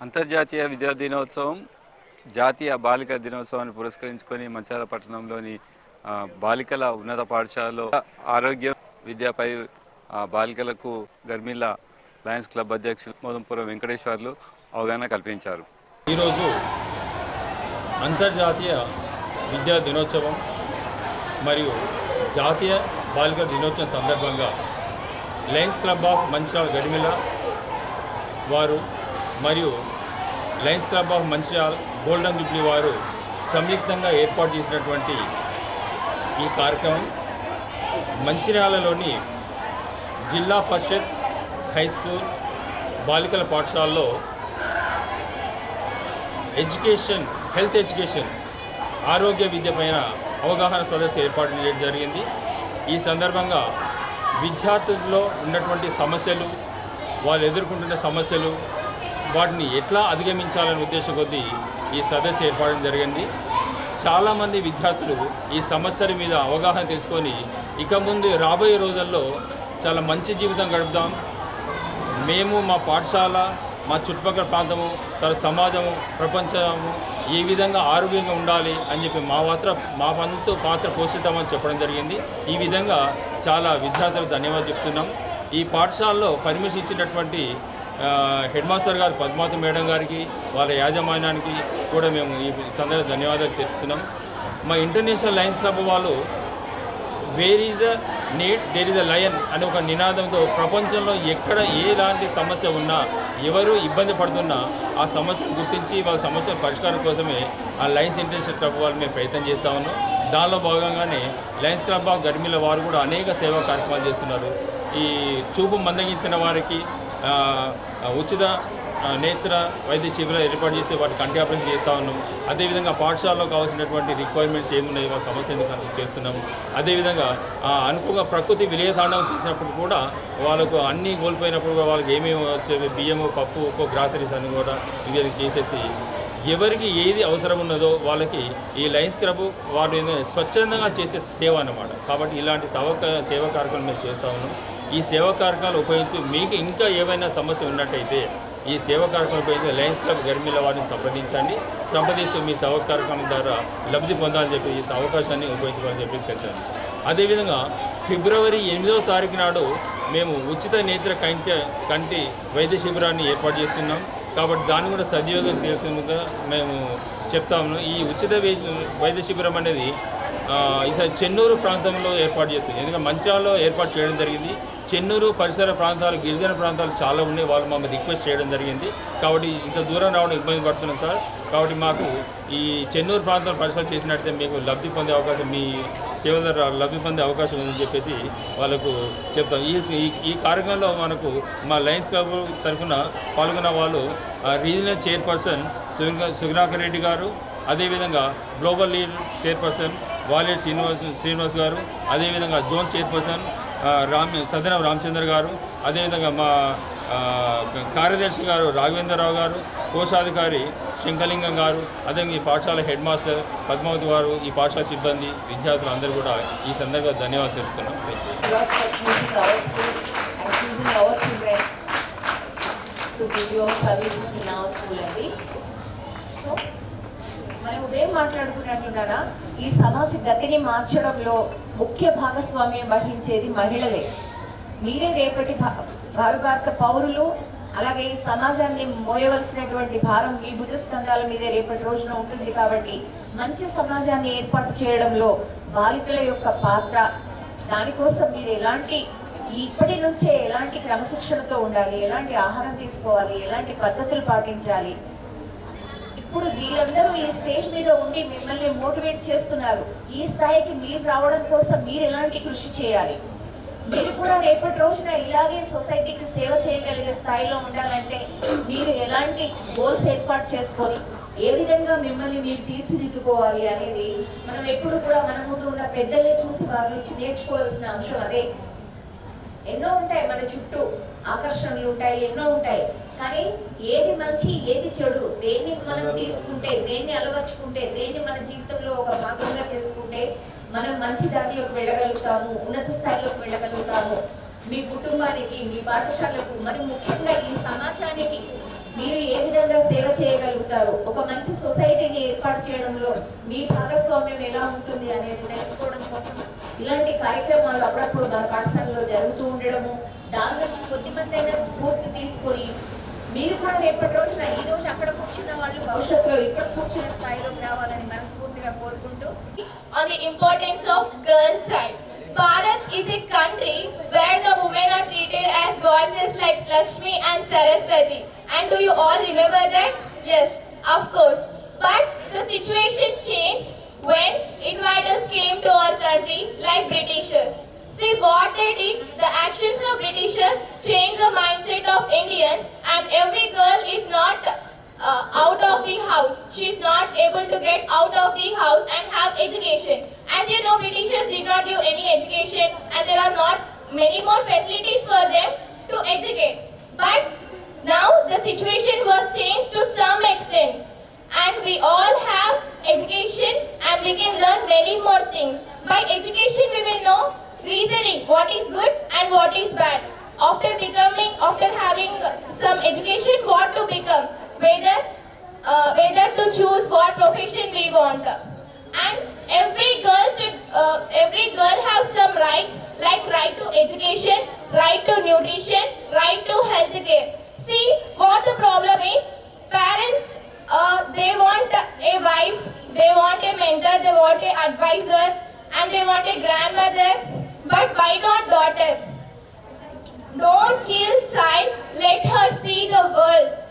అంతర్జాతీయ విద్యా దినోత్సవం జాతీయ బాలిక దినోత్సవాన్ని పురస్కరించుకొని మంచాల పట్టణంలోని బాలికల ఉన్నత పాఠశాలలో ఆరోగ్య విద్యపై బాలికలకు గర్మిల లయన్స్ క్లబ్ అధ్యక్షులు మోదంపురం వెంకటేశ్వర్లు అవగాహన కల్పించారు. ఈరోజు అంతర్జాతీయ విద్యా దినోత్సవం మరియు జాతీయ బాలికల దినోత్సవం సందర్భంగా లయన్స్ క్లబ్ ఆఫ్ మంచిరాల గడిమిల వారు మరియు lions club of Mancherial golden jubilee వారు సంయుక్తంగా ఏర్పాటు చేసినటువంటి ఈ కార్యక్రమం మంచిర్యాలలోని జిల్లా పరిషత్ హై స్కూల్ బాలికల పాఠశాలలో ఎడ్యుకేషన్ హెల్త్ ఎడ్యుకేషన్ ఆరోగ్య విద్యపైన అవగాహన సదస్సు ఏర్పాటు చేయడం జరిగింది. ఈ సందర్భంగా విద్యార్థుల్లో ఉన్నటువంటి సమస్యలు వాళ్ళు ఎదుర్కొంటున్న సమస్యలు వాటిని ఎట్లా అధిగమించాలనే ఉద్దేశం కొద్దీ ఈ సదస్సు ఏర్పడడం జరిగింది. చాలామంది విద్యార్థులు ఈ సమస్యల మీద అవగాహన తెలుసుకొని ఇక ముందు రాబోయే రోజుల్లో చాలా మంచి జీవితం గడుపుదాం. మేము మా పాఠశాల మా చుట్టుపక్కల ప్రాంతము తన సమాజము ప్రపంచము ఏ విధంగా ఆరోగ్యంగా ఉండాలి అని చెప్పి మా పాత్ర మా వంతు పాత్ర పోషిద్దామని చెప్పడం జరిగింది. ఈ విధంగా చాలా విద్యార్థులకు ధన్యవాదాలు చెప్తున్నాం. ఈ పాఠశాలలో పర్మిషన్ ఇచ్చినటువంటి హెడ్ మాస్టర్ గారు పద్మావతి మేడం గారికి వాళ్ళ యాజమాన్యానికి కూడా మేము ఈ సందర్భంగా ధన్యవాదాలు చెప్తున్నాం. మా ఇంటర్నేషనల్ లయన్స్ క్లబ్ వాళ్ళు where is a need there is a lion అనే ఒక నినాదంతో ప్రపంచంలో ఎక్కడ ఏలాంటి సమస్య ఉన్నా ఎవరు ఇబ్బంది పడుతున్నా ఆ సమస్యను గుర్తించి వాళ్ళ సమస్య పరిష్కారం కోసమే ఆ లయన్స్ ఇంటర్నేషనల్ క్లబ్ వాళ్ళు మేము ప్రయత్నం చేస్తా ఉన్నాం. దానిలో భాగంగానే లయన్స్ క్లబ్ ఆఫ్ గర్మిల వారు కూడా అనేక సేవా కార్యక్రమాలు చేస్తున్నారు. ఈ చూపు మందగించిన వారికి ఉచిత నేత్ర వైద్య శిబిరాలు ఏర్పాటు చేసి వాటి కంటి ఆపరేషన్ చేస్తూ ఉన్నాం. అదేవిధంగా పాఠశాలలో కావాల్సినటువంటి రిక్వైర్మెంట్స్ ఏమున్నాయి వాళ్ళ సమస్య చేస్తున్నాము. చేస్తున్నాం అదేవిధంగా అనుకోగా ప్రకృతి విలయతాండవం చేసినప్పుడు కూడా వాళ్ళకు అన్నీ కోల్పోయినప్పుడు వాళ్ళకి ఏమేమి వచ్చేవి బియ్యము పప్పు ఉప్పు గ్రాసరీస్ అని కూడా ఇవి చేసేసి ఎవరికి ఏది అవసరం ఉన్నదో వాళ్ళకి ఈ లయన్స్ క్లబ్ వారు స్వచ్ఛందంగా చేసే సేవ అన్నమాట. కాబట్టి ఇలాంటి సేవ సేవా కార్యక్రమం మేము చేస్తూ ఉన్నాం. ఈ సేవా కార్యక్రమాలు ఉపయోగించి మీకు ఇంకా ఏవైనా సమస్య ఉన్నట్టయితే ఈ సేవా కార్యక్రమం ఉపయోగించి లయన్స్ క్లబ్ గర్మిల వారిని సంప్రదించండి. సంప్రదించి మీ సేవా కార్యక్రమం ద్వారా లబ్ధి పొందాలని చెప్పి ఈ అవకాశాన్ని ఉపయోగించుకోవాలని చెప్పి తెలిసాను అదేవిధంగా ఫిబ్రవరి ఎనిమిదవ తారీఖు నాడు మేము ఉచిత నేత్ర కంటి కంటి వైద్య శిబిరాన్ని ఏర్పాటు చేస్తున్నాం. కాబట్టి దాన్ని కూడా సద్వినియోగం చేసేందుకు మేము చెప్తాము ఈ ఉచిత వైద్య శిబిరం అనేది ఈసారి చెన్నూరు ప్రాంతంలో ఏర్పాటు చేస్తుంది. ఎందుకంటే మంచాలలో ఏర్పాటు చేయడం జరిగింది. చెన్నూరు పరిసర ప్రాంతాలు గిరిజన ప్రాంతాలు చాలా ఉన్నాయి. వాళ్ళు మమ్మల్ని రిక్వెస్ట్ చేయడం జరిగింది. కాబట్టి ఇంత దూరం రావడం ఇబ్బంది పడుతున్నాం సార్. కాబట్టి మాకు ఈ చెన్నూరు ప్రాంతం పరిసరాలు చేసినట్టయితే మీకు లబ్ధి పొందే అవకాశం మీ సేవల ద్వారా లబ్ధి పొందే అవకాశం ఉందని చెప్పేసి వాళ్ళకు చెప్తాం. ఈ ఈ- కార్యక్రమంలో మనకు మా లయన్స్ క్లబ్ తరఫున పాల్గొన్న వాళ్ళు రీజనల్ చైర్పర్సన్ సుగ్నా సుగ్నాకర్ రెడ్డి గారు అదేవిధంగా గ్లోబల్ లీడ్ చైర్పర్సన్ వాలెట్ శ్రీనివాస్ శ్రీనివాస్ గారు అదేవిధంగా జోన్ చైర్పర్సన్ రామ్ సదనం రామచంద్ర గారు అదేవిధంగా మా కార్యదర్శి గారు రాఘవేంద్రరావు గారు కోశాధికారి శంకలింగం గారు అదేవిధంగా ఈ పాఠశాల హెడ్ మాస్టర్ పద్మావతి గారు ఈ పాఠశాల సిబ్బంది విద్యార్థులు అందరూ కూడా ఈ సందర్భంగా ధన్యవాదాలు తెలుపుతున్నాం to give your services in our school అండి నేను ఉదయం మాట్లాడుకున్నట్లుగా ఈ సమాజ గతిని మార్చడంలో ముఖ్య భాగస్వామ్యం వహించేది మహిళలే. మీరే రేపటి భా- భావి భారత పౌరులు అలాగే ఈ సమాజాన్ని మోయవలసినటువంటి భారం ఈ భుజస్కంధాల మీదే రేపటి రోజున ఉంటుంది కాబట్టి మంచి సమాజాన్ని ఏర్పాటు చేయడంలో బాలికల యొక్క పాత్ర దానికోసం మీరు ఎలాంటి ఇప్పటి నుంచే ఎలాంటి క్రమశిక్షణతో ఉండాలి ఎలాంటి ఆహారం తీసుకోవాలి ఎలాంటి పద్ధతులు పాటించాలి ఇప్పుడు వీళ్ళందరూ ఈ స్టేజ్ మీద ఉండి మిమ్మల్ని మోటివేట్ చేస్తున్నారు. ఈ స్థాయికి మీరు రావడం కోసం మీరు ఎలాంటి కృషి చేయాలి? మీరు కూడా రేపటి రోజున ఇలాగే సొసైటీకి సేవ చేయగలిగే స్థాయిలో ఉండాలంటే మీరు ఎలాంటి గోల్స్ ఏర్పాటు చేసుకొని ఏ విధంగా మిమ్మల్ని మీరు తీర్చిదిద్దుకోవాలి అనేది మనం ఎప్పుడు కూడా మన ముందు ఉన్న పెద్దల్ని చూసి వారి నుంచి నేర్చుకోవాల్సిన అంశం అదే. ఎన్నో ఉంటాయి మన చుట్టూ. ఆకర్షణలు ఉంటాయి ఎన్నో ఉంటాయి. కానీ ఏది మంచి ఏది చెడు దేన్ని మనం తీసుకుంటే దేన్ని అలవర్చుకుంటే దేన్ని మన జీవితంలో ఒక భాగంగా చేసుకుంటే మనం మంచి దారిలోకి వెళ్ళగలుగుతాము ఉన్నత స్థాయిలోకి వెళ్ళగలుగుతాము. మీ కుటుంబానికి మీ పాఠశాలకు మరి ముఖ్యంగా ఈ సమాజానికి మీరు ఏ విధంగా సేవ చేయగలుగుతారు ఒక మంచి సొసైటీని ఏర్పాటు చేయడంలో మీ భాగస్వామ్యం ఎలా ఉంటుంది అనేది తెలుసుకోవడం కోసం ఇలాంటి కార్యక్రమాలు అప్పుడప్పుడు మన పాఠశాలలో జరుగుతూ ఉండడము దాని నుంచి కొద్దిమంది అయినా స్ఫూర్తి తీసుకొని మీరు కూడా రేపటి రోజున ఈ రోజు అక్కడ కూర్చున్న వాళ్ళు భవిష్యత్తులో ఇక్కడ కూర్చున్న స్థాయిలోకి రావాలని మనస్ఫూర్తిగా కోరుకుంటూ on importance of of girl child. Bharat is a country where the women are treated as goddesses like Lakshmi and Saraswati. And do you all remember that? Yes, of course. But the situation changed when invaders came to our country like Britishers. See what they did, the actions of Britishers changed the mindset of Indians and every girl is not uh, out of the house. She is not able to get out of the house and have education. As you know, Britishers did not give any education and there are not many more facilities for them to educate. But now the situation was changed to some extent and we all have education and we can learn many more things. By education we will know reasoning what is good and what is bad. After becoming, after having some education, what to become, whether uh, whether to choose what profession we want. And every girl should, uh, every girl has some rights like right to education, right to nutrition, right to health care. See, what the problem is, parents, uh, they want a wife, they want a mentor, they want a advisor, and they want a grandmother, but why not daughter? Don't kill child, let her see the world.